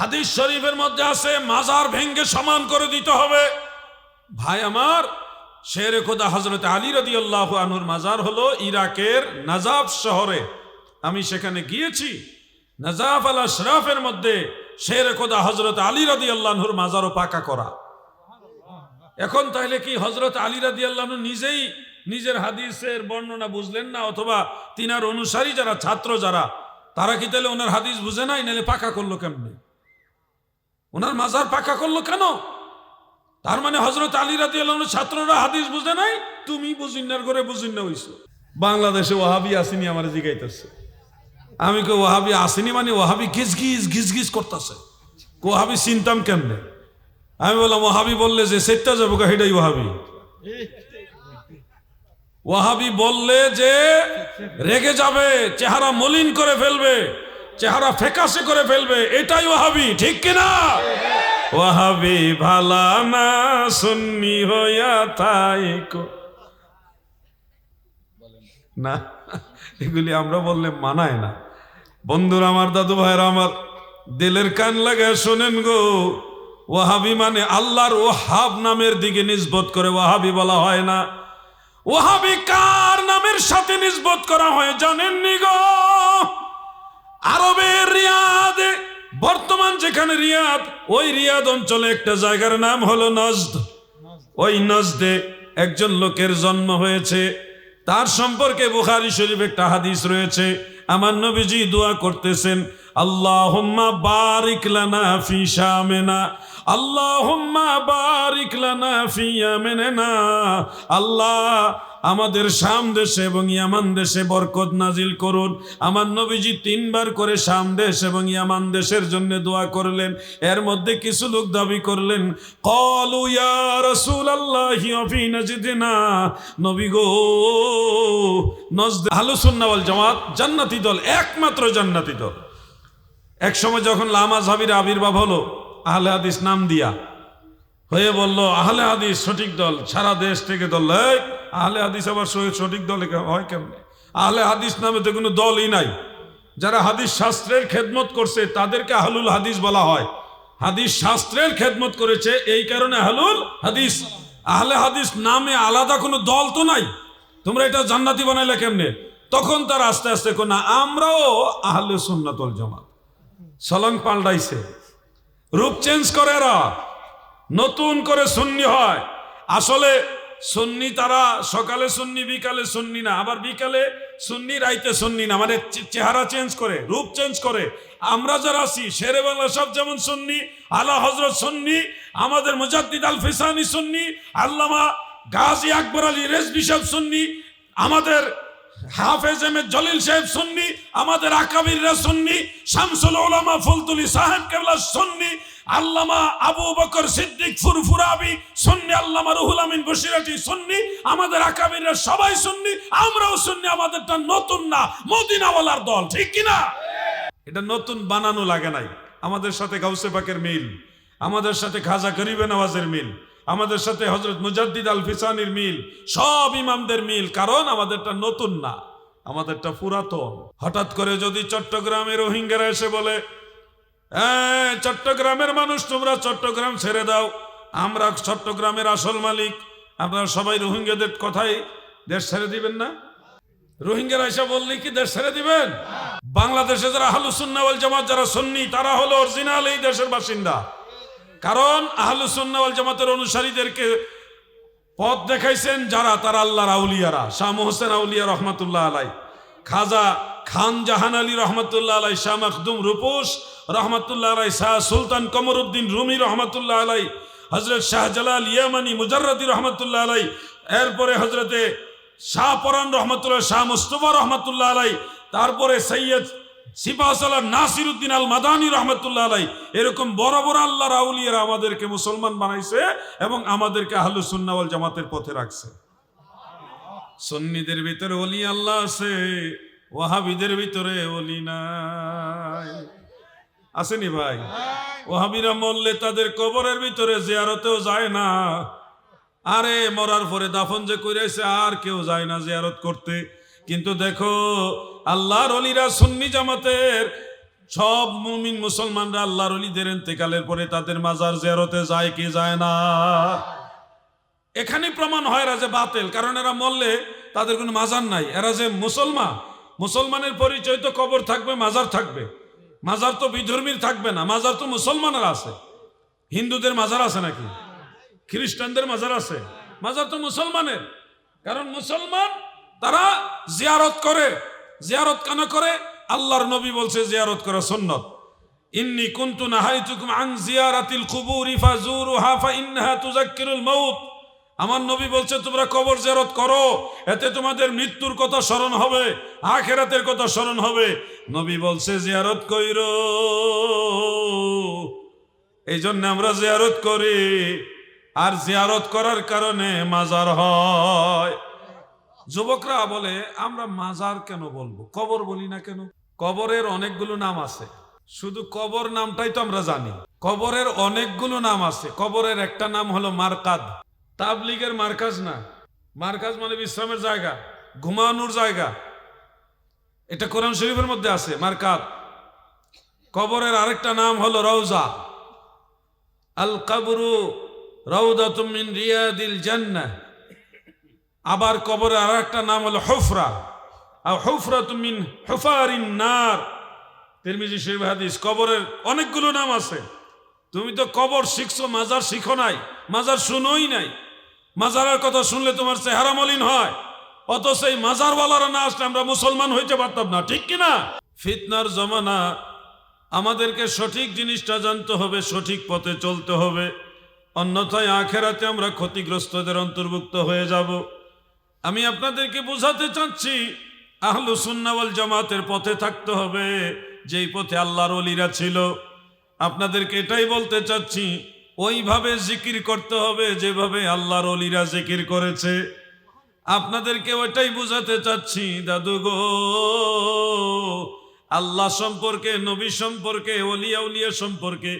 হাদিস শরীফের মধ্যে আছে, মাজার ভেঙ্গে সমান করে দিতে হবে। ভাই আমার শের খোদা হজরত আলী রদি আল্লাহ আনুর মাজার হলো ইরাকের নাজাফ শহরে। আমি সেখানে গিয়েছি, নাজাফ আল আশরাফের মধ্যে শের খোদা হজরত আলী রদি আল্লাহর মাজারও পাকা করা। এখন তাহলে কি হজরত আলী রাদি আল্লাহ নিজেই নিজের হাদিসের বর্ণনা বুঝলেন না? অথবা তিনার অনুসারী যারা, ছাত্র যারা, তারা কি তাহলে ওনার হাদিস বুঝে নাই? নাহলে পাকা করল কেমনে? ওনার মাজার পাকা করল কেন? তার মানে হজরত আলী রাতি ছাত্ররা হাদিস বুঝে নাই? তুমি বুঝিনার করে বুঝিন হইছো। বাংলাদেশে ওহাবি আসেনি আমার জিগাইতেছে। আমি কো ওহাবি আসেনি মানে ওহাবি গিজ গিজ গিজ গিজ করতেছে। ওহাবি চিনতাম কেমনে? আমি বললাম ওহাবি বললে যে সেটটা যাব সেটাই ওহাবি ওহাবি বললে যে রেগে যাবে, চেহারা মলিন করে ফেলবে। চেহারা ফেকাসে করে ফেলবে, এটাই ওহাবি ঠিক কিনা? ওহাবি ভালা না, সুন্নি হইয়া তাই না, এগুলি আমরা বললে মানায় না। বন্ধুরা আমার, দাদু ভাইরা আমার, দিলের কান লাগে, শোনেন গো। ওয়াহাবি মানে আল্লাহর ওহাব নামের দিকে নিসবত করে ওয়াহাবি বলা হয় না। ওহাবি কার নামের সাথে নিসবত করা হয় জানেননি গো? আরবের রিয়াদে, বর্তমান যেখানে রিয়াদ, ওই রিয়াদ অঞ্চলে একটা জায়গার নাম হলো নজদ। ওই নজদে একজন লোকের জন্ম হয়েছে। তার সম্পর্কে বুখারি শরীফ একটা হাদিস রয়েছে। আমার নবীজি দোয়া করতেছেন, আল্লাহুম্মা বারিক লানা ফি শামেনা, আল্লাহুম্মা বারিক লানা ফি ইয়ামেনা আল্লাহ আমাদের শাম দেশে এবং ইয়ামান দেশে বরকত নাজিল করুন। আমার নবীজি তিনবার করে শাম দেশ এবং ইয়ামান দেশের জন্য দোয়া করলেন। এর মধ্যে কিছু লোক দাবি করলেন, কলু ফি নাজদিনা। নবী গো, নজদ আহলুস সুন্নাহ জামাত জান্নাতি দল, একমাত্র জান্নাতি দল। এক সময় যখন লামা জাবির আবির্ভাব হলো, আহলে হাদিস নাম দিয়া হয়ে বলল, আহলে হাদিস সঠিক দল, সারা দেশ থেকে দল। আহলে হাদিস আবার সঠিক দল হয় কেমনে? আহলে হাদিস নামে তো কোনো দলই নাই। যারা হাদিস শাস্ত্রের খেদমত করছে, তাদেরকে আহলুল হাদিস বলা হয়। হাদিস শাস্ত্রের খেদমত করেছে, এই কারণে আহলুল হাদিস। আহলে হাদিস নামে আলাদা কোনো দল তো নাই। তোমরা এটা জান্নাতি বানাইলে কেমনে? তখন তার আস্তে আস্তে কোনা আমরাও আহলে সুন্নাতল জামাত। সলং পাল্টাইছে। রূপ চেঞ্জ করে এরা। নতুন করে সুন্নি হয়। আসলে সুন্নি তারা সকালে সুন্নি, বিকালে সুন্নি না। আবার বিকালে সুন্নি, রাইতে সুন্নি না। মানে চেহারা চেঞ্জ করে, রূপ চেঞ্জ করে। আমরা যারা আছি, শেরে বাংলা সব যেমন সুন্নি, আলা হজরত সুন্নি, আমাদের মুজাদ্দিদ আল ফিসানি সুন্নি, আল্লামা গাজী আকবর আলী রেজবি সব সুন্নি, আমাদের হাফেজ এম জলিল সাহেব সুন্নি, আমাদের আকাবিররা সুন্নি, শামসুল ওলামা ফুলতুলি সাহেব কেবলা সুন্নি, আল্লামা আবু বকর সিদ্দিক ফুরফুরাবি সুন্নি, আল্লামা রুহুল আমিন বসিরাটি সুন্নি, আমাদের আকাবিররা সবাই সুন্নি, আমরাও সুন্নি, আমাদেরটা নতুন না, মদিনাওয়ালার দল, ঠিক কি না? এটা নতুন বানানো লাগে নাই, আমাদের সাথে গাউসে পাকের মিল, আমাদের সাথে খাজা গরিবে নওয়াজের মিল আমাদের সাথে হজরত মুজাদ্দিদ আল ফিসানির মিল সব ইমামদের মিল কারণ আমাদেরটা নতুন না আমাদেরটা পুরাতন। হঠাৎ করে যদি চট্টগ্রামে রোহিঙ্গারা এসে বলে "এই, চট্টগ্রামের মানুষ তোমরা চট্টগ্রাম ছেড়ে দাও আমরা চট্টগ্রামের আসল মালিক আপনারা সবাই রোহিঙ্গাদের কথাই দেশ ছেড়ে দিবেন না? রোহিঙ্গারা এসে বললে কি দেশ ছেড়ে দিবেন? বাংলাদেশে যারা আহলুসুন্নাওয়াল জামাত যারা সুন্নি তারা হলো অরিজিনাল এই দেশের বাসিন্দা। কারণ আহলুসুন্নাওয়াল জামাতের অনুসারীদেরকে পথ দেখাইছেন যারা, তারা আল্লাহর আউলিয়ারা। শাহ মোহসেন আউলিয়া রহমতুল্লাহ আলাই, খাজা খান জাহান আলী রহমতুল্লাহ আলাই, শাহ মখদুম রূপোস রহমতুল্লাহ আলাই, শাহ সুলতান কমরুদ্দিন রুমি রহমতুল্লাহ আলাই হজরত শাহজালাল ইয়ামানি মুজাররদি রহমতুল্লাহ আলাই, এরপরে হজরতে শাহ পরান রহমতুল্লাহ, শাহ মুস্তফা রহমতুল্লাহ আলাই, তারপরে সৈয়দ সিপাহসালার নাসির উদ্দিন আল মাদানী রহমতুল্লাহ আলাই এরকম বড় বড় আল্লাহর আউলিয়ারা আমাদেরকে মুসলমান বানাইছে এবং আমাদেরকে আহলু সুন্নাওয়াল জামাতের পথে রাখছে। সুন্নিদের ভিতরে অলি আল্লাহ আছে, ওয়াহাবিদের ভিতরে অলি নাই। আসেনি ভাই? ওহাবিরা মরলে তাদের কবরের ভিতরে জিয়ারতেও যায় না। আরে মরার পরে দাফন যে কইরাইছে, আর কেউ যায় না জিয়ারত করতে। কিন্তু দেখো, আল্লাহর অলিরা সুন্নি জামাতের সব মুমিন মুসলমানরা আল্লাহর অলিদের ইন্তেকালের পরে তাদের মাজার জিয়ারতে যায় কি যায় না? এখানে প্রমাণ হয় এরা যে বাতিল, কারণ এরা মরলে তাদের কোনো মাজার নাই। এরা যে মুসলমান, মুসলমানের পরিচয় তো কবর থাকবে, মাজার থাকবে। মাজার তো বিধর্মীর থাকবে না, মাজার তো মুসলমানের আছে। হিন্দুদের মাজার আছে নাকি? খ্রিস্টানদের মাজার আছে। মাজার তো মুসলমানের। কারণ মুসলমান তারা জিয়ারত করে, জিয়ারত কেন করে? আল্লাহর নবী বলছে, জিয়ারত করা সুন্নত। ইন্নি কুনতু নাহাইতুকুম আমার নবী বলছে, তোমরা কবর জিয়ারত করো, এতে তোমাদের মৃত্যুর কথা স্মরণ হবে, আখেরাতের কথা স্মরণ হবে। নবী বলছে, জিয়ারত কইরো। এই জন্য আমরা জিয়ারত করি। আর জিয়ারত করার কারণে মাজার হয়। যুবকরা বলে, আমরা মাজার কেন বলব? কবর বলি না কেন? কবরের অনেকগুলো নাম আছে। শুধু কবর নামটাই তো আমরা জানি। কবরের অনেকগুলো নাম আছে। কবরের একটা নাম হলো মার্কাদ তাবলিগের মার্কাজ না। মার্কাজ মানে বিশ্রামের জায়গা, ঘুমানোর জায়গা। এটা কোরআন শরীফের মধ্যে আছে মার্কাদ কবরের আরেকটা নাম হলো রওজা। আল কাবরু রৌদাতুম মিন রিয়াদিল জান্নাহ। আবার কবরের আর একটা নাম হলো হুফরা। আর হুফরা তুমিন হুফারিন নার। তিরমিজি শরীফ হাদিস, কবরের অনেকগুলো নাম আছে। তুমি তো কবর শিখছো, মাজার শিখো নাই, মাজার শুনোই নাই। মাজারের কথা শুনলে তোমার চেহারা মলিন হয়। অত সেই মাজারওয়ালারা না আসলে আমরা মুসলমান হইতে পারতাম না, ঠিক কিনা ফিতনার জমানা, আমাদেরকে সঠিক জিনিসটা জানতে হবে, সঠিক পথে চলতে হবে। অন্যথায় আখেরাতে আমরা ক্ষতিগ্রস্তদের অন্তর্ভুক্ত হয়ে যাব। আমি আপনাদেরকে বোঝাতে চাচ্ছি, আহলু সুন্নাওয়াল জামাতের পথে থাকতে হবে, যেই পথে আল্লাহর অলিরা ছিল। আপনাদেরকে এটাই বলতে চাচ্ছি, ওইভাবে জিকির করতে হবে যেভাবে আল্লাহর অলিরা জিকির করেছে। আপনাদেরকে ওইটাই বোঝাতে চাচ্ছি, দাদু গো, আল্লাহ সম্পর্কে, নবী সম্পর্কে অলিয়া উলিয়া সম্পর্কে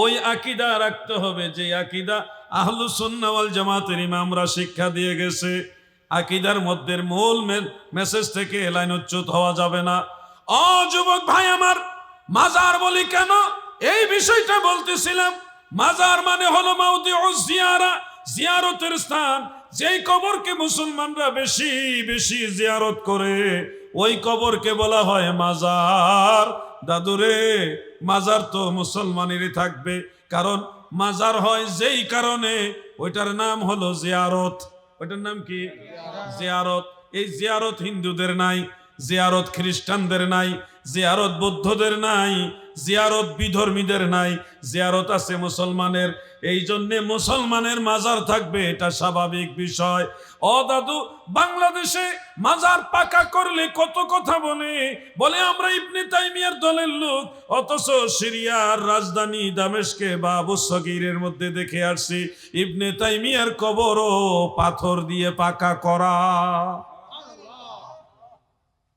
ওই আকিদা রাখতে হবে, যে আকিদা আহলু সুন্নাওয়াল জামাতের ইমামরা শিক্ষা দিয়ে গেছে। আকিদার মধ্যে মূল মেসেজ থেকে লাইনচ্যুত হওয়া যাবে না। অ, যুবক ভাই আমার, মাজার বলি কেন? এই বিষয়টা বলতেছিলাম। মাজার মানে হলো মাউদি ও জিয়ারা, জিয়ারতের স্থান। যেই কবরকে মুসলমানরা বেশি বেশি জিয়ারত করে, ওই কবরকে বলা হয় মাজার। দাদুরে মাজার তো মুসলমানেরই থাকবে। কারণ মাজার হয় যেই কারণে, ওইটার নাম হলো জিয়ারত। ওইটার নাম কি? জিয়ারত। এই জিয়ারত হিন্দুদের নাই জিয়ারত খ্রিস্টানদের নাই জিয়ারত বৌদ্ধদের নাই জিয়ারত বিধর্মীদের নাই জিয়ারত আছে মুসলমানের। এই জন্যে মুসলমানের মাজার থাকবে এটা স্বাভাবিক বিষয়। ও দাদু বাংলাদেশে মাজার পাকা করলে কত কথা বলে? বলে আমরা ইবনে তাইমিয়ার দলের লোক অথচ সিরিয়ার রাজধানী দামেশকে বা আবু সগীরের মধ্যে দেখে আসছি ইবনে তাইমিয়ার কবরও পাথর দিয়ে পাকা করা।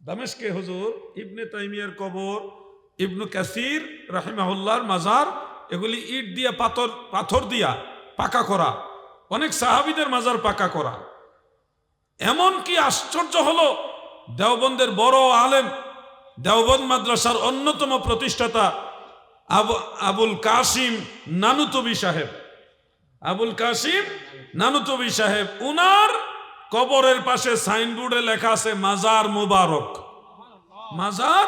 দামেশকে হুজুর ইবনে তাইমিয়ার কবর ইবনু কাসির রাহিমাহুল্লাহর মাজার, এগুলি ইট দিয়া, পাথর পাথর দিয়া পাকা করা। অনেক সাহাবিদের মাজার পাকা করা। এমন কি আশ্চর্য হলো, দেওবন্দের বড় আলেম, দেওবন্দ মাদ্রাসার অন্যতম প্রতিষ্ঠাতা আবু, আবুল কাসিম নানুতবি সাহেব। আবুল কাসিম নানুতবি সাহেব, উনার কবরের পাশে সাইনবোর্ডে লেখা আছে, মাজার মুবারক। মাজার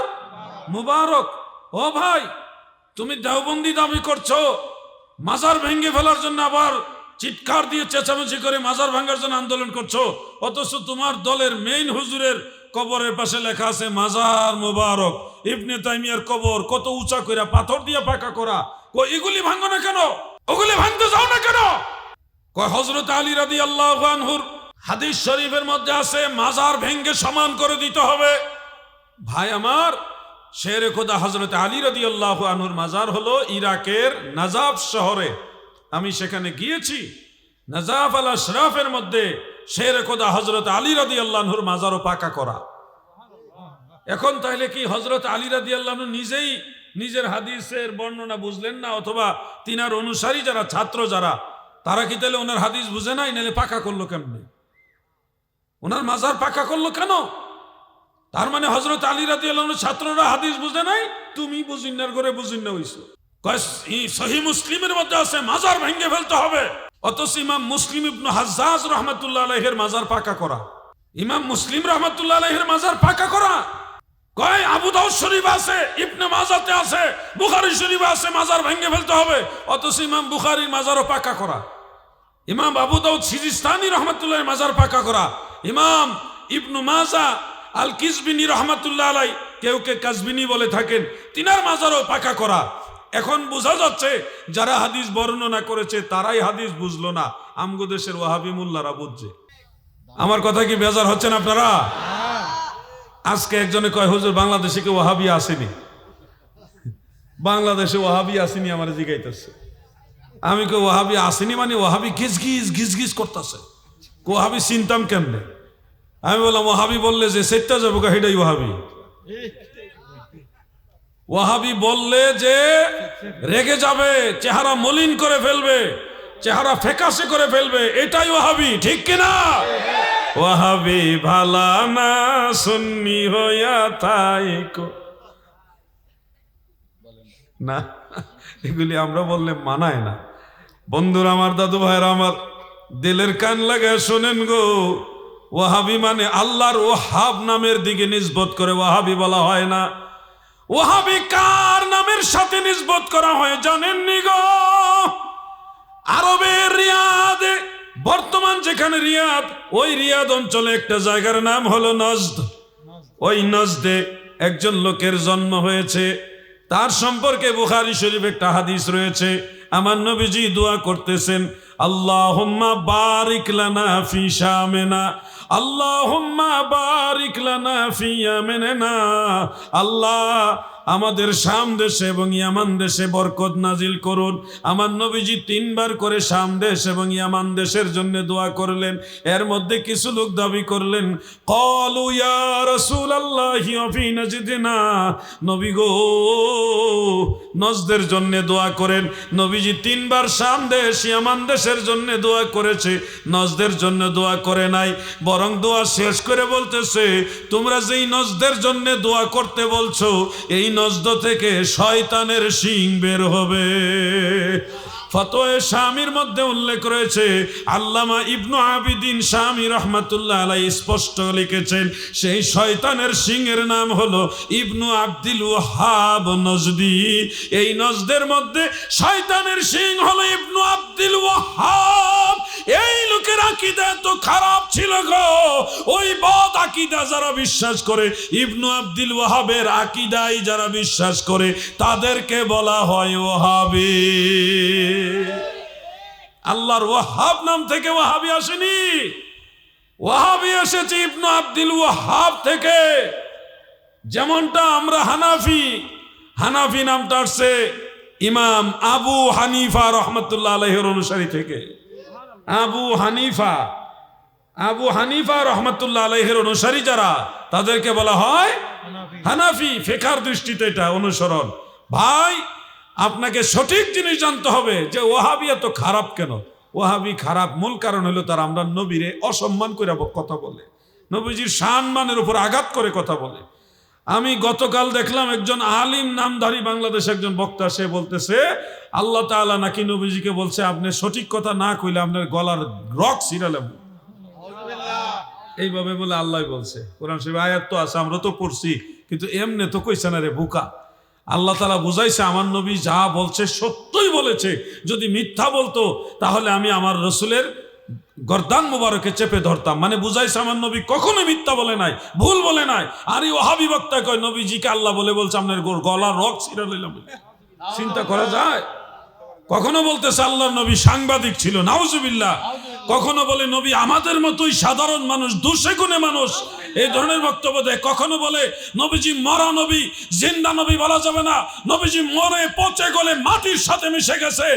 মুবারক। ও ভাই, তুমি দেওবন্দি দাবি করছ। মাজার ভেঙে ফেলার জন্য আবার চিৎকার দিয়ে চেঁচামেচি করে মাজার ভাঙার জন্য আন্দোলন করছ। অথচ তোমার দলের মেইন হুজুরের কবরের পাশে লেখা আছে, মাজার মুবারক। ইবনে তাইমিয়ার কবর কত উঁচা করে পাথর দিয়ে পাকা করা। কো এগুলি ভাঙো না কেন? ওগুলি ভাঙতে যাও না কেন? কয় হজরত আলী রাদি আল্লাহ আনহুর হাদিস শরীফের মধ্যে আছে, মাজার ভেঙ্গে সমান করে দিতে হবে। ভাই আমার শের খোদা হজরত আলী রদি আল্লাহ আনহুর মাজার হলো ইরাকের নাজাফ শহরে। আমি সেখানে গিয়েছি। নাজাফ আল আশরাফের মধ্যে শের খোদা হজরত আলী রদি আল্লাহর মাজারও পাকা করা। এখন তাহলে কি হজরত আলী রাদি আল্লাহ নিজেই নিজের হাদিসের বর্ণনা বুঝলেন না? অথবা তিনার অনুসারী যারা, ছাত্র যারা, তারা কি তাহলে ওনার হাদিস বুঝে নাই? নাহলে পাকা করল কেমনে? ওনার মাজার পাকা করল কেন? তার মানে হজরত আলী রাতি ছাত্ররা হাদিস বুঝে নাই? তুমি বুঝিনার করে বুঝিনা হইছো। সহি মুসলিমের মধ্যে আছে, মাজার ভেঙে ফেলতে হবে। অথচ ইমাম মুসলিম ইবনু হাজ্জাজ রহমতুল্লাহ আলাইহের মাজার পাকা করা। ইমাম মুসলিম রহমতুল্লাহ আলাইহের মাজার পাকা করা। কয়, আবু দাউদ শরীফ আছে, ইবনে মাজাতে আছে, বুখারী শরীফ আছে, মাজার ভেঙে ফেলতে হবে। অথচ ইমাম বুখারীর মাজারও পাকা করা। ইমাম আবু দাউদ সিজিস্তানি রহমতুল্লাহ মাজার পাকা করা। ইমাম ইবনু মাজা আল কিসবিনী রহমাতুল্লাহ আলাই, কেউ কে কাজবিনী বলে থাকেন, তিনার মাজারও পাকা করা। এখন বোঝা যাচ্ছে, যারা হাদিস বর্ণনা করেছে, তারাই হাদিস বুঝলো না। আমগো দেশের ওয়াহাবি মোল্লারা বুঝছে। আমার কথা কি বেজার হচ্ছেন আপনারা? আজকে একজনে কয়, হুজুর, বাংলাদেশে কেউ ওয়াহাবি আসেনি? বাংলাদেশে ওয়াহাবি আসেনি আমার জিগাইতেছে। আমি কেউ ওয়াহাবি আসেনি মানে ওয়াহাবি গিজ গিজ গিজ গিজ করতেছে। ওয়াহাবি চিনতাম কেমনে? আমি বললাম ওহাবি বললে যে সেটটা যাব কা সেটাই ওয়াহাবি। ওয়াহাবি বললে যে রেগে যাবে, চেহারা মলিন করে ফেলবে, চেহারা ফেকাসে করে ফেলবে, এটাই ওয়াহাবি, ঠিক কিনা ওয়াহাবি ভালা না সুন্নি হইয়া তাই না, এগুলি আমরা বললে মানায় না। বন্ধুরা, আমার দাদু ভাইরা আমার দিলের কান লাগে, শোনেন গো। ওয়াহাবি মানে আল্লাহর ওহাব নামের দিকে নিসবত করে ওয়াহাবি বলা হয় না। ওহাবি কার নামের সাথে নিসবত করা হয় জানেননি গো? আরবের রিয়াদে, বর্তমান যেখানে রিয়াদ, ওই রিয়াদ অঞ্চলে একটা জায়গার নাম হলো নজদ। ওই নজদে একজন লোকের জন্ম হয়েছে। তার সম্পর্কে বুখারি শরীফ একটা হাদিস রয়েছে। আমার নবীজি দোয়া করতেছেন, আল্লাহুম্মা বারিক লানা ফি শামেনা। আল্লাহুম্মা বারিক লানা ফিয়া মেনে না আল্লাহ আমাদের শাম দেশে এবং ইয়ামান দেশে বরকত নাজিল করুন। আমার নবীজি তিনবার করে শাম দেশ এবং ইয়ামান দেশের জন্য দোয়া করলেন। এর মধ্যে কিছু লোক দাবি করলেন, কলু ইয়া ফি নাজদিনা। নবী গো, নজদের জন্য দোয়া করেন। নবীজি তিনবার শাম দেশ, ইয়ামান দেশের জন্য দোয়া করেছে, নজদের জন্য দোয়া করে নাই। বরং দোয়া শেষ করে বলতেছে, তোমরা যেই নজদের জন্য দোয়া করতে বলছো, এই নজদ থেকে শয়তানের শিং বের হবে। ফতোয়ে স্বামীর মধ্যে উল্লেখ রয়েছে, আল্লামা ইবনু আবিদিন স্বামী রহমাতুল্লাহ আলাই স্পষ্ট লিখেছেন, সেই শয়তানের সিংয়ের নাম হলো ইবনু আব্দুল ওয়াহাব নজদি। এই নজদের মধ্যে শয়তানের সিং হলো ইবনু আব্দুল ওয়াহাব। এই লোকের আকিদা এত খারাপ ছিল গো। ওই বদ আকিদা যারা বিশ্বাস করে, ইবনু আব্দুল ওয়াহাবের আকিদাই যারা বিশ্বাস করে, তাদেরকে বলা হয় ওয়াহাবি। আল্লাহর ওয়াহাব নাম থেকে ওয়াহাবি আসেনি। ওয়াহাবি এসেছে ইবনু আব্দুল ওয়াহাব থেকে। যেমনটা আমরা হানাফি হানাফি নামটা আসছে ইমাম আবু হানিফা রহমতুল্লাহ আলহের অনুসারী থেকে। আবু হানিফা আবু হানিফা রহমতুল্লাহ আলহের অনুসারী যারা, তাদেরকে বলা হয় হানাফি, ফেকার দৃষ্টিতে এটা অনুসরণ। ভাই আপনাকে সঠিক জিনিস জানতে হবে যে ওহাবি এত খারাপ কেন? ওহাবি খারাপ মূল কারণ হলো তারা আমরা নবীরে অসম্মান করে কথা বলে। নবীজির সম্মানের উপর আঘাত করে কথা বলে। আমি গতকাল দেখলাম একজন আলিম নামধারী বাংলাদেশ একজন বক্তা, সে বলতেছে, আল্লাহ তাআলা নাকি নবীজিকে বলছে, আপনি সঠিক কথা না কইলে আপনার গলার রক ছিড়ালাম এইভাবে বলে আল্লাহ বলছে। কোরআন শরীফ আয়াত তো আছে, আমরা তো পড়ছি, কিন্তু এমনি তো কইছে না রে, বোকা। আল্লাহ তালা বুঝাইছে, আমার নবী যা বলছে সত্যই বলেছে। যদি মিথ্যা বলতো, তাহলে আমি আমার রসুলের গর্দান মুবারকে চেপে ধরতাম। মানে বুঝাইছে, আমার নবী কখনো মিথ্যা বলে নাই, ভুল বলে নাই। আর এই ওহাবি বক্তা কয়, নবীজিকে আল্লাহ বলে বলছে, আপনার গলা রক ছিঁড়ে লইলাম। চিন্তা করা যায়? কখনো বলতেছে আল্লাহ নবী সাংবাদিক ছিল নাউজুবিল্লাহ। কখনো বলে নবী আমাদের মতোই সাধারণ মানুষ দুশে গুণে মানুষ এই ধরনের বক্তব্য দেয়। কখনো বলে নবীজি মরা নবী জিন্দা নবী বলা যাবে না। নবীজি মরে পচে গলে মাটির সাথে মিশে গেছে।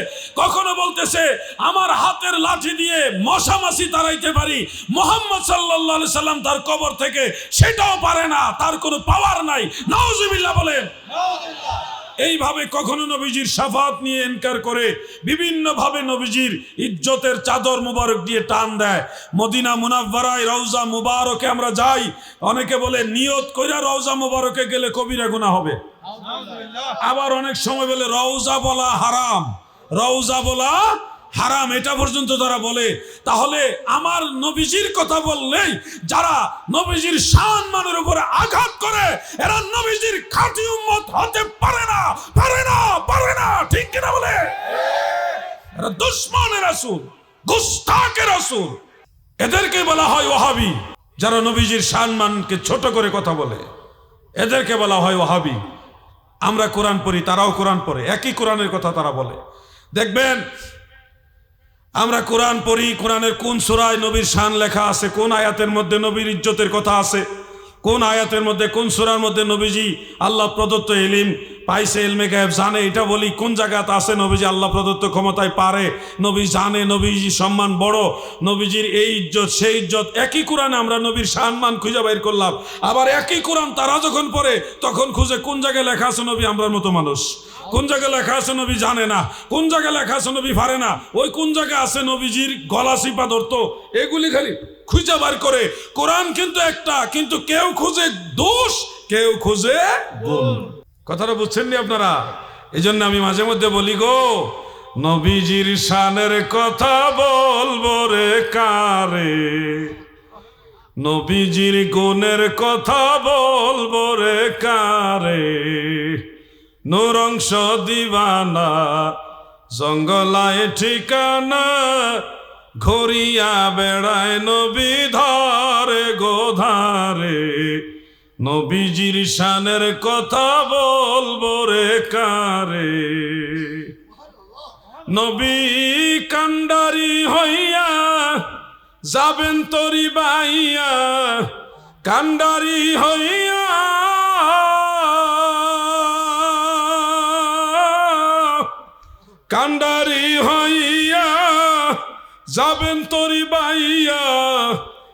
কখনো বলতেছে আমার হাতের লাঠি দিয়ে মশা মাছি তাড়াইতে পারি। মোহাম্মদ সাল্লাহ সাল্লাম তার কবর থেকে সেটাও পারে না তার কোনো পাওয়ার নাই। নাউজুবিল্লাহ বলেন। এইভাবে কখনো নবীজির সাফাত নিয়ে এনকার করে বিভিন্নভাবে নবীজির ইজ্জতের চাদর মুবারক দিয়ে টান দেয়। মদিনা মুনাফারায় রওজা মুবারকে আমরা যাই অনেকে বলে নিয়ত কইরা রওজা মুবারকে গেলে কবিরা গুণা হবে। আবার অনেক সময় বলে রওজা বলা হারাম রওজা বলা হারাম, এটা পর্যন্ত তারা বলে, তাহলে আমার নবীজির কথা বললেই যারা নবীজির শান মানের উপরে আঘাত করে, এরা নবীজির খাঁটি উম্মত হতে পারে না পারে না পারে না। ঠিক কিনা বলে? এরা দুশ্মনের রাসূল গুস্তাকের রাসূল। এদেরকে বলা হয় ওহাবি যারা নবীজির শান মানকে ছোট করে কথা বলে। এদেরকে বলা হয় ওহাবি আমরা কোরআন পড়ি, তারাও কোরআন পড়ে, একই কোরআনের কথা তারা বলে। দেখবেন আমরা কোরআন পড়ি, কোরআনের কোন সুরায় নবীর শান লেখা আছে, কোন আয়াতের মধ্যে নবীর ইজ্জতের কথা আছে, কোন আয়াতের মধ্যে, কোন সুরার মধ্যে নবীজি আল্লাহ প্রদত্ত এলিম পাইছে এলমে গায়েব জানে, এটা বলি, কোন জায়গাতে আছে নবীজি? আল্লাহ প্রদত্ত ক্ষমতায় পারে। নবী জানে নবীজি সম্মান বড়। নবীজির এই ইজ্জত, সেই ইজ্জত, একই কোরআনে আমরা নবীর সম্মান খুঁজে বাইর করলাম। আবার একই কোরআন তারা যখন পড়ে, তখন খুঁজে কোন জায়গায় লেখা আছে নবী? আমরার মতো মানুষ। কোন জায়গায় লেখা আছে নবী জানে না। কোন জায়গায় লেখা আছে নবী পারে না। ওই কোন জায়গায় আছে নবীজির গলা সিপা ধরতো? এগুলি খালি খুঁজে বার করে। কোরআন কিন্তু একটা, কিন্তু কেউ খুঁজে দোষ, কেউ খুঁজে গুণ। কথাটা বুঝছেন নি আপনারা? এই জন্য আমি মাঝে মধ্যে বলি গো, নবীজির শানের কথা বলব রে কারে? নবীজির গুণের কথা বলব রে কারে? নূরংশ দিবানা, জঙ্গলায় ঠিকানা, ঘুরিয়া বেড়ায় নবী ধারে গোধারে নবীজির শানের কথা বলব রে কারে। নবী কান্ডারি হইয়া যাবেন তরি বাইয়া, কান্ডারি হইয়া। কান্ডারি হইয়া যাবেন তরি বাইয়া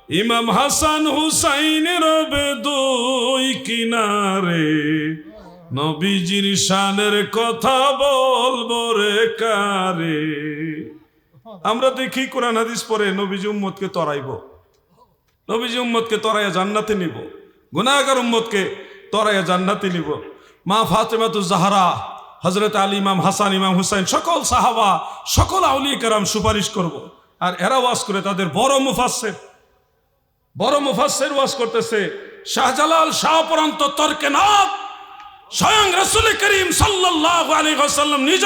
ইমাম হাসান হুসাইন রবে দুই কিনারে। নবীজির শানের কথা বলব রে কারে। আমরা দেখি কোরআন হাদিস পরে নবীজি উম্মতকে তরাইব। নবীজি উম্মতকে তরাইয়া জান্নাতে নিব। গুনাহগার উম্মতকে তরাইয়া জান্নাতে নিব। মা ফাতেমাতু জাহারা হজরত আলী ইমাম হাসান, ইমাম হুসাইন, সকল সাহাবা, সকল আউলিয়া কেরাম সুপারিশ করব। আর এরা ওয়াজ করে তাদের বড় মুফাসের বড় মুফাসের ওয়াজ করতেছে, শাহজালাল শাহপরন্ত তর্কে নাথ স্বয়ং রসুল করিম সাল্লাল্লাহু আলাইহি ওয়াসাল্লাম নিজ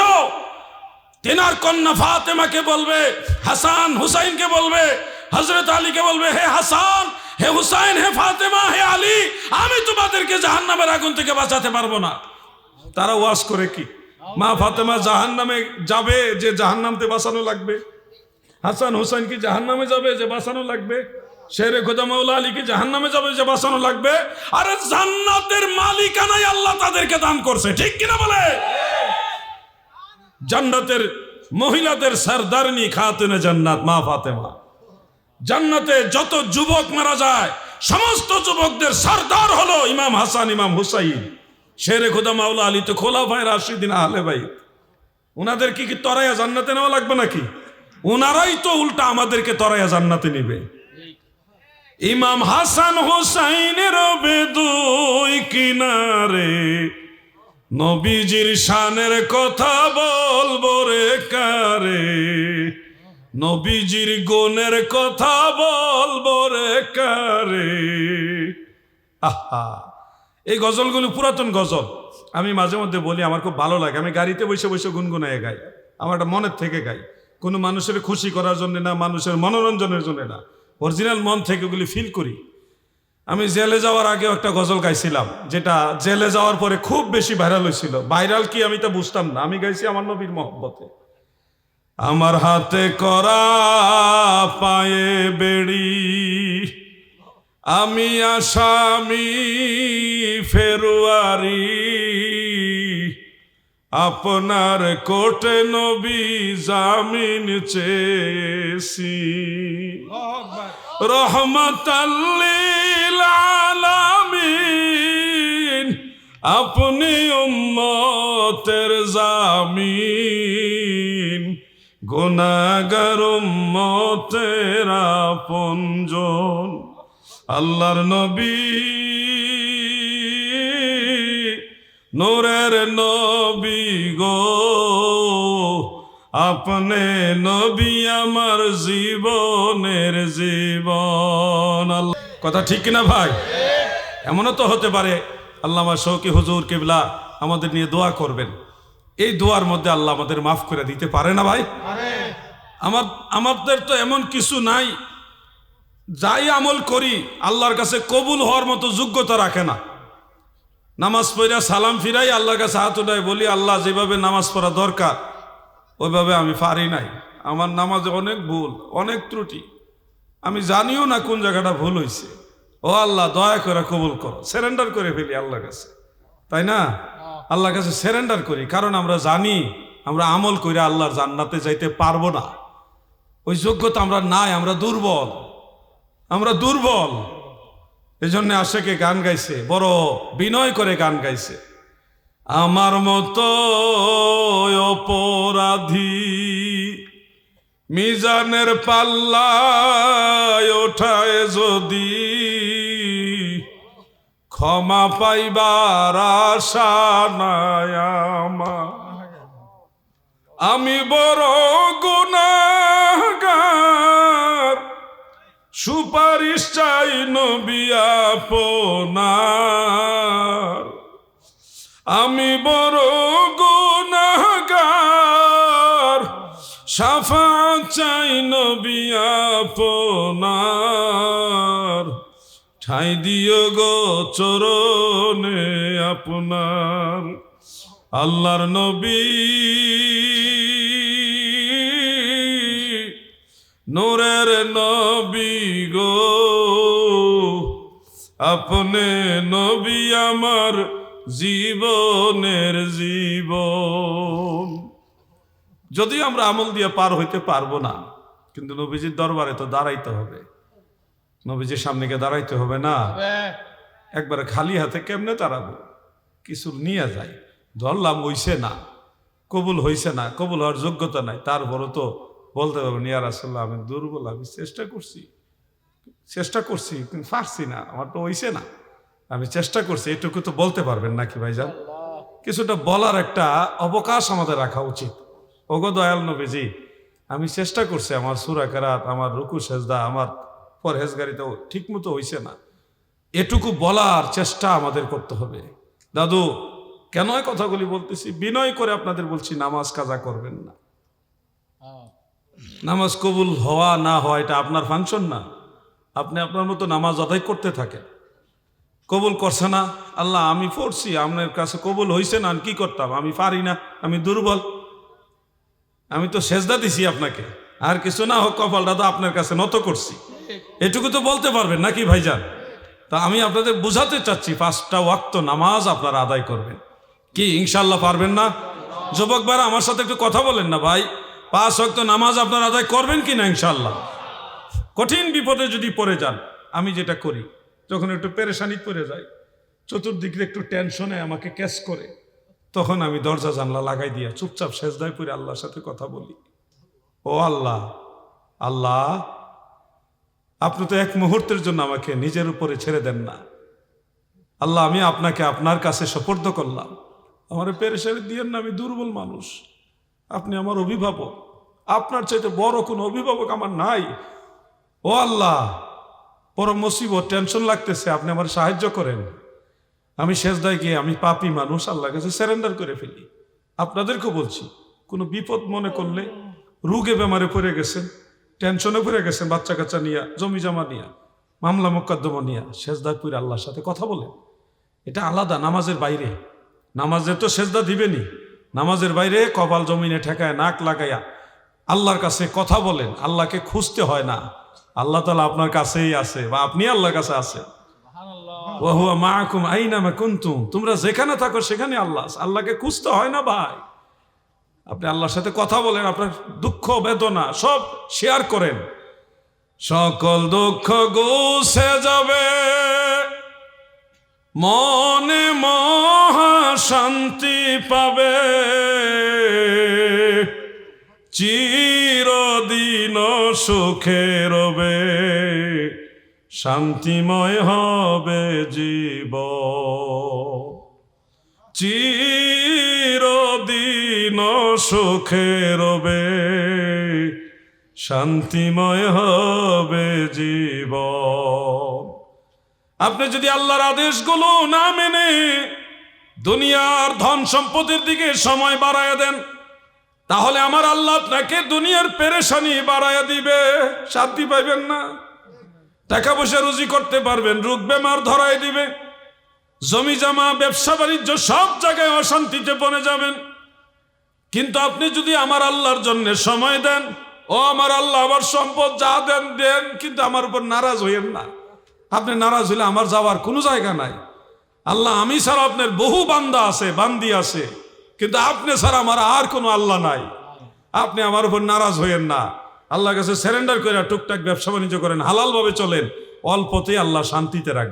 তেনার কন্যা ফাতেমাকে বলবে, হাসান হুসাইনকে বলবে হজরত আলীকে বলবে, হে হাসান, হে হুসাইন, হে ফাতেমা, হে আলী, আমি তোমাদেরকে জাহান্নামের আগুন থেকে বাঁচাতে পারব না। তারা ওয়াজ করে কি? মা ফাতেমা জাহান্নামে যাবে, যে জাহান্নামতে বাঁচানো লাগবে। হাসান হুসাইন কি জাহান্নামে যাবে, যে বাঁচানো লাগবে? শেরে খোদা মাওলা আলী কি জাহান্নামে যাবে যে বাঁচানো লাগবে। আরে জান্নাতের মালিকানাই আল্লাহ তাদেরকে দান করছে, ঠিক কিনা বলে? জান্নাতের মহিলাদের সরদারনি খাতুনে জান্নাত, মা ফাতেমা। জান্নাতে যত যুবক মারা যায়, সমস্ত যুবকদের সর্দার হলো ইমাম হাসান, ইমাম হুসাইন। শেরে খোদা মাওলা আলী তো খোলা ভাই রাশিদিন আহলে ভাই ওনাদের কি কি তরাইয়া জান্নাতে নেওয়া লাগবে নাকি? ওনারাই তো উল্টা আমাদেরকে তরাইয়া জান্নাতে নিবে। ইমাম হাসান হোসাইনের দুই কিনারে। নবীজির শানের কথা বলব রে কারে। নবীজির গুণের কথা বলব রে কারে। আহা, এই গজলগুলো পুরাতন গজল। আমি মাঝে মধ্যে বলি, আমার খুব ভালো লাগে। আমি গাড়িতে বসে বসে গুনগুনায় গাই। আমার মনের থেকে গাই। কোনো মানুষের খুশি করার জন্য না, মানুষের মনোরঞ্জনের জন্য না। অরিজিনাল মন থেকে ওগুলি ফিল করি। আমি জেলে যাওয়ার আগে একটা গজল গাইছিলাম, যেটা জেলে যাওয়ার পরে খুব বেশি ভাইরাল হয়েছিল। ভাইরাল কি আমি তা বুঝতাম না, আমি গাইছি আমার নবীর মহব্বতে। আমার হাতে করা পায়ে বেড়ি, আমি আসামি, ফেরুয়ারি আপনার কোটে নবী জামিন চেয়েছি। রহমতাল্লিল আপনি উম্মতের জামিন। গুনাগার উম্মতের আপনজন আল্লাহর নবী। নূরের নবী গো, আপনি নবী আমার জীবনের জীবন। কথা ঠিক না ভাই? এমনও তো হতে পারে আল্লামা শৌকি হুজুর কেবলা আমাদের নিয়ে দোয়া করবেন। এই দোয়ার মধ্যে আল্লাহ আমাদের মাফ করে দিতে পারে না ভাই? আমার, আমাদের তো এমন কিছু নাই। যাই আমল করি, আল্লাহর কাছে কবুল হওয়ার মতো যোগ্যতা রাখে না। নামাজ পড়া সালাম ফিরাই, আল্লাহর কাছে হাত উঠাই বলি, আল্লাহ যেভাবে নামাজ পড়া দরকার, ওইভাবে আমি পারি নাই। আমার নামাজে অনেক ভুল, অনেক ত্রুটি। আমি জানিও না কোন জায়গাটা ভুল হয়েছে ও আল্লাহ, দয়া করে কবুল করো। সেরেন্ডার করে ফেলি আল্লাহর কাছে। তাই না? আল্লাহর কাছে সেরেন্ডার করি, কারণ আমরা জানি, আমরা আমল করে আল্লাহর জান্নাতে যাইতে পারব না। ওই যোগ্যতা আমরা নাই, আমরা দুর্বল। আমরা দুর্বল। এই জন্য আশেকে গান গাইছে, বড় বিনয় করে গান গাইছে। আমার মতো অপরাধী মিজানের পাল্লায় ওঠায় যদি ক্ষমা পাইবার আশা নাই আমি বড় গুনাগার সুপারিশ চাই নবী আপনার। আমি বড় গুনাহগার সাফা চাই নবী আপনার। ঠাই দিও গো চরণে আপনার, আল্লাহর নবী। নূরের নবী গো, আপনি নবী আমার জীবনের জীবন। যদি আমরা আমল দিয়ে পার হইতে পারব না, কিন্তু নবীজির দরবারে তো দাঁড়াইতে হবে। নবীজির সামনে গিয়ে দাঁড়াইতে হবে না। একবারে খালি হাতে কেমনে দাঁড়াবো? কিছু নিয়ে যায় ধরলাম হইছে না, কবুল হইছে না, কবুল হওয়ার যোগ্যতা নাই, তারপরও তো বলতে পারব নিয়ার আসল্লাহ আমি দুর্বল আমি চেষ্টা করছি। চেষ্টা করছি কিন্তু পারছি না আমার তো হইছে না। আমি চেষ্টা করছি এটুকু তো বলতে পারবেন নাকি ভাইজান? কিছুটা বলার একটা অবকাশ আমাদের রাখা উচিত। ওগো দয়াল নবীজি আমি চেষ্টা করছি আমার সুরা কেরাত আমার রুকু সেজদা আমার পরহেজগারিতে ঠিক মতো হইছে না। এটুকু বলার চেষ্টা আমাদের করতে হবে। দাদু কেন কথাগুলি বলতেছি? বিনয় করে আপনাদের বলছি নামাজ কাজা করবেন না। নামাজ কবুল হওয়া না হওয়া, এটা আপনার ফাংশন না। আপনি আপনার মতো নামাজ আদায় করতে থাকেন। কবুল করছে না, আল্লাহ, আমি পড়ছি, আপনার কাছে কবুল হয়েছে না, আমি কি করতাম? আমি পারি না, আমি দুর্বল। আমি তো সেজদা দিছি আপনাকে, আর কিছু না হোক, কপালটা তো আপনার কাছে নত করছি। এটুকু তো বলতে পারবেন নাকি ভাইজান? তা আমি আপনাদের বুঝাতে চাচ্ছি, পাঁচটা ওয়াক্ত নামাজ আপনারা আদায় করবেন। কি ইনশাল্লাহ পারবেন না? যুবক আমার সাথে একটু কথা বলেন না ভাই। পাঁচ ওয়াক্ত নামাজ আপনার আদায় করবেন কি না ইনশাল্লাহ কঠিন বিপদে যদি পড়ে যান, আমি যেটা করি, যখন একটু পেরেশানি পড়ে যাই চতুর্দিকে একটু টেনশনে আমাকে ক্যাচ করে, তখন আমি দরজা জানলা লাগাই দিয়া চুপচাপ সেজদায় পড়ে আল্লাহর সাথে কথা বলি। ও আল্লাহ আল্লাহ, আপনি তো এক মুহূর্তের জন্য আমাকে নিজের উপরে ছেড়ে দেন না। আল্লাহ, আমি আপনাকে আপনার কাছে সপর্দ করলাম। আমার পেরেশানি দিয়েন না, আমি দুর্বল মানুষ। আপনি আমার অভিভাবক। আপনার চাইতে বড় কোনো অভিভাবক আমার নাই। ও আল্লাহ, বড় মুসিবত, টেনশন লাগতেছে, আপনি আমার সাহায্য করেন। আমি শেষদায় গিয়ে আমি পাপি মানুষ আল্লাহ কাছে স্যারেন্ডার করে ফেলি। আপনাদেরকে বলছি, কোনো বিপদ মনে করলে রুগে বেমারে পড়ে গেছেন, টেনশনে পড়ে গেছেন বাচ্চা কাচ্চা নিয়া জমি জমা নিয়া, মামলা মোকদ্দমা নিয়া শেষদায় পুরে আল্লাহর সাথে কথা বলেন। এটা আলাদা, নামাজের বাইরে। নামাজে তো সেজদা দিবেনি নামাজের বাইরে কপাল জমিনে ঠেকায় নাক লাগাইয়া আল্লাহর কাছে কথা বলেন আল্লাহকে খুঁজতে হয় না। আল্লাহ তালা আপনার কাছেই আছে বা আপনি আল্লাহর কাছে আছেন। ওহুয়া মাকুম আইনামা কুন্তুম। তোমরা যেখানে থাকো সেখানে আল্লাহ আছে। আল্লাহকে খুঁজতে হয় না ভাই। আপনি আল্লাহর সাথে কথা বলেন আপনার দুঃখ বেদনা সব শেয়ার করেন। সকল দুঃখ গুছে যাবে। মনে মহা শান্তি পাবে। চিরদিন সুখে রবে। শান্তিময় হবে জীব। চিরদিন সুখে রবে। শান্তিময় হবে জীব। আপনি যদি আল্লাহর আদেশগুলো না মেনে দুনিয়ার ধন সম্পদের দিকে সময় বাড়ায় দেন, তাহলে আমার আল্লাহ আপনাকে দুনিয়ার পেরেশানি বাড়ায় দিবে। শান্তি পাইবেন না। টাকা পয়সা রুজি করতে পারবেন, রোগ বেমার ধরায় দিবে। জমি জমা, ব্যবসা বাণিজ্য সব জায়গায় অশান্তিতে পড়ে যাবেন। কিন্তু আপনি যদি আমার আল্লাহর জন্য সময় দেন, ও আমার আল্লাহ, আমার সম্পদ যা দেন দেন, কিন্তু আমার উপর নারাজ হইয়েন না। আপনি নারাজ হইলে আমার যাওয়ার কোনো জায়গা নাই। আল্লাহ, আমি ছাড়া আপনার বহু বান্দা আছে, বান্দি আছে। কিন্তু আপনি ছাড়া আমার আর কোনো আল্লাহ নাই। আপনি আমার উপর নারাজ হইয়েন না। আল্লাহর কাছে সারেন্ডার করে টুকটাক ব্যবসা বাণিজ্য করেন, হালালভাবে চলেন, অল্পতেই আল্লাহ শান্তিতে রাখবেন।